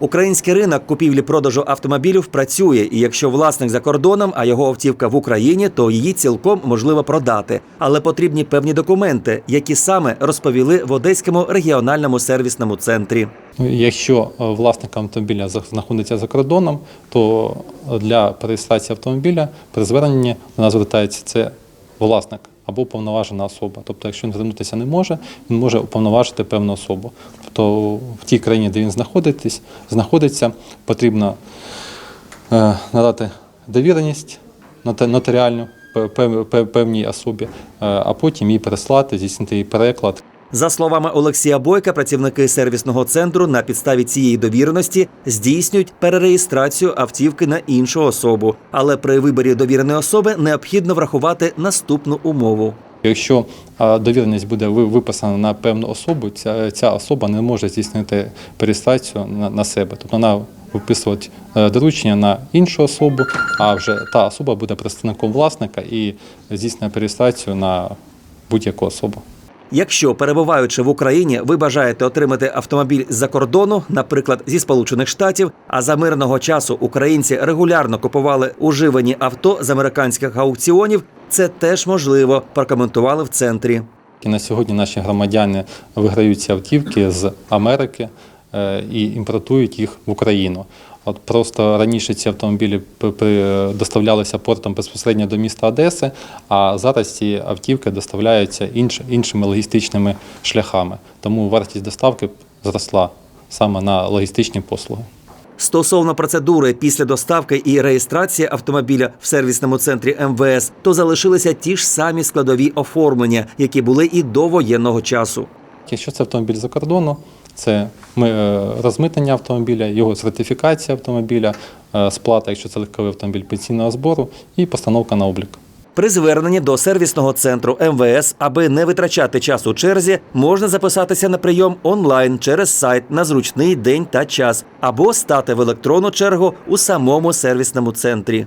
Український ринок купівлі-продажу автомобілів працює, і якщо власник за кордоном, а його автівка в Україні, то її цілком можливо продати. Але потрібні певні документи, які саме розповіли в Одеському регіональному сервісному центрі. Якщо е, власник автомобіля знаходиться за кордоном, то для реєстрації автомобіля при зверненні до нас звертається це власник або уповноважена особа. Тобто, якщо він звернутися не може, він може уповноважити певну особу. Тобто в тій країні, де він знаходиться, потрібно е, надати довіреність нотаріальну пе- пе- пе- певній особі, е, а потім її переслати, здійснити її переклад. За словами Олексія Бойка, працівники сервісного центру на підставі цієї довіреності здійснюють перереєстрацію автівки на іншу особу. Але при виборі довіреної особи необхідно врахувати наступну умову. Якщо довіреність буде виписана на певну особу, ця, ця особа не може здійснити перереєстрацію на, на себе. Тобто вона виписувати е, доручення на іншу особу, а вже та особа буде представником власника і здійснює перереєстрацію на будь-яку особу. Якщо перебуваючи в Україні, ви бажаєте отримати автомобіль з-за кордону, наприклад, зі Сполучених Штатів, а за мирного часу українці регулярно купували уживані авто з американських аукціонів, це теж можливо. Прокоментували в центрі. На сьогодні наші громадяни виграють ці автівки з Америки е, і імпортують їх в Україну. От просто раніше ці автомобілі п- доставлялися портом безпосередньо до міста Одеси, а зараз ці автівки доставляються інш, іншими логістичними шляхами. Тому вартість доставки зросла саме на логістичні послуги. Стосовно процедури після доставки і реєстрації автомобіля в сервісному центрі МВС, то залишилися ті ж самі складові оформлення, які були і до воєнного часу. Якщо це автомобіль за кордону, це е, розмитнення автомобіля, його сертифікація автомобіля, е, сплата, якщо це легковий автомобіль пенсійного збору, і постановка на облік. При зверненні до сервісного центру МВС, аби не витрачати час у черзі, можна записатися на прийом онлайн через сайт на зручний день та час або стати в електронну чергу у самому сервісному центрі.